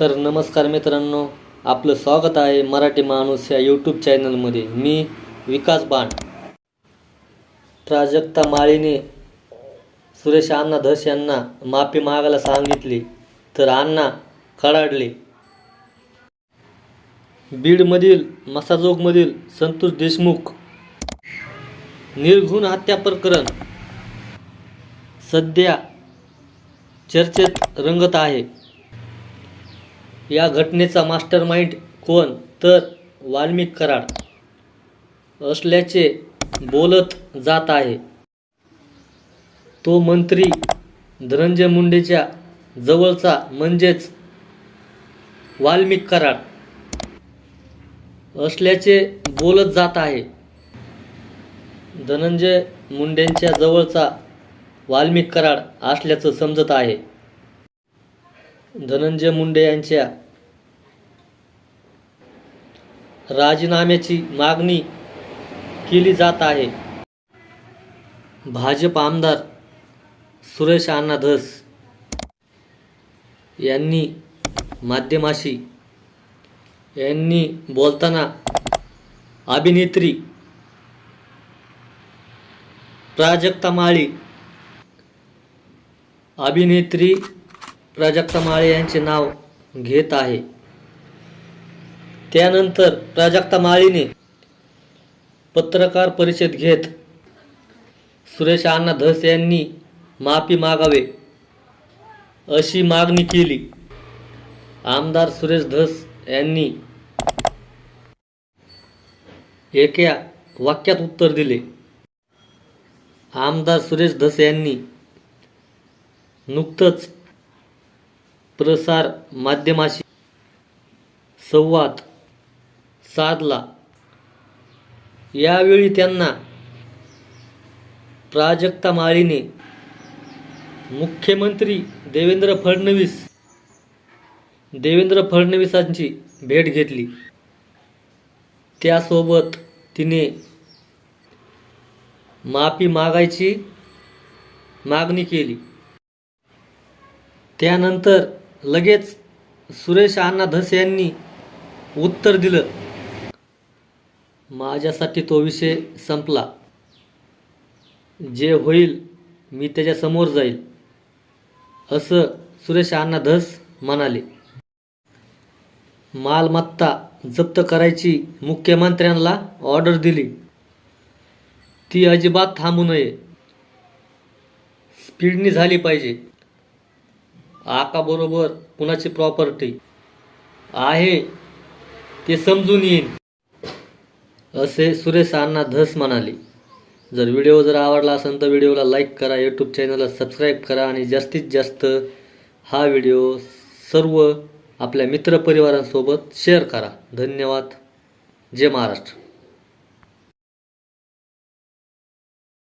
तर नमस्कार मित्रांनो आपलं स्वागत आहे मराठी माणूस या यूट्यूब चॅनलमध्ये मी विकास बाण. प्राजक्ता माळीने सुरेश अण्णा धस यांना माफी मागायला सांगितली तर अण्णा कडाडले बीडमधील मसाजोगमधील संतोष देशमुख. निर्घुण हत्या प्रकरण. सध्या चर्चेत रंगत आहे. या घटनेचा मास्टर माइंड कोण? तर वाल्मिक कराड. असल्याचे बोलत जात आहे. तो मंत्री धनंजय मुंडेच्या जवळचा म्हणजेच वाल्मिक कराड. असल्याचे बोलत जात आहे. धनंजय मुंडेंच्या जवळचा वाल्मिक कराड असल्याचं समजत आहे. धनंजय मुंडे यांच्या राजीनाम्याची मागणी केली जात आहे. भाजप आमदार सुरेश अण्णा धस यांनी माध्यमाशी यांनी बोलताना अभिनेत्री प्राजक्ता माळी अभिनेत्री प्राजक्ता माळे यांचे नाव घेत आहे. त्यानंतर प्राजक्ता माळीने पत्रकार परिषद घेत सुरेश अण्णा धस यांनी माफी मागावे अशी मागणी केली. आमदार सुरेश धस यांनी एका वाक्यात उत्तर दिले. आमदार सुरेश धस यांनी नुकतंच प्रसार माध्यमाशी संवाद साधला. यावेळी त्यांना प्राजक्ता माळीने मुख्यमंत्री देवेंद्र फडणवीस देवेंद्र फडणवीसांची भेट घेतली. त्यासोबत तिने माफी मागायची मागणी केली. त्यानंतर लगेच सुरेश अण्णा धस यांनी उत्तर दिलं. माझ्यासाठी तो विषय संपला. जे होईल मी त्याच्यासमोर जाईल असं सुरेश अण्णा धस म्हणाले. मालमत्ता जप्त करायची मुख्यमंत्र्यांना ऑर्डर दिली. ती अजिबात थांबू नये. स्पीडनी झाली पाहिजे. आकाबरोबर कुणाची प्रॉपर्टी आहे ते समजून येईल असे सुरेश अण्णा धस म्हणाले. जर व्हिडिओ जर आवडला असेल तर व्हिडिओला लाईक करा यूट्यूब चॅनलला सबस्क्राईब करा आणि जास्तीत जास्त हा व्हिडिओ सर्व आपल्या मित्रपरिवारांसोबत शेअर करा. धन्यवाद. जय महाराष्ट्र.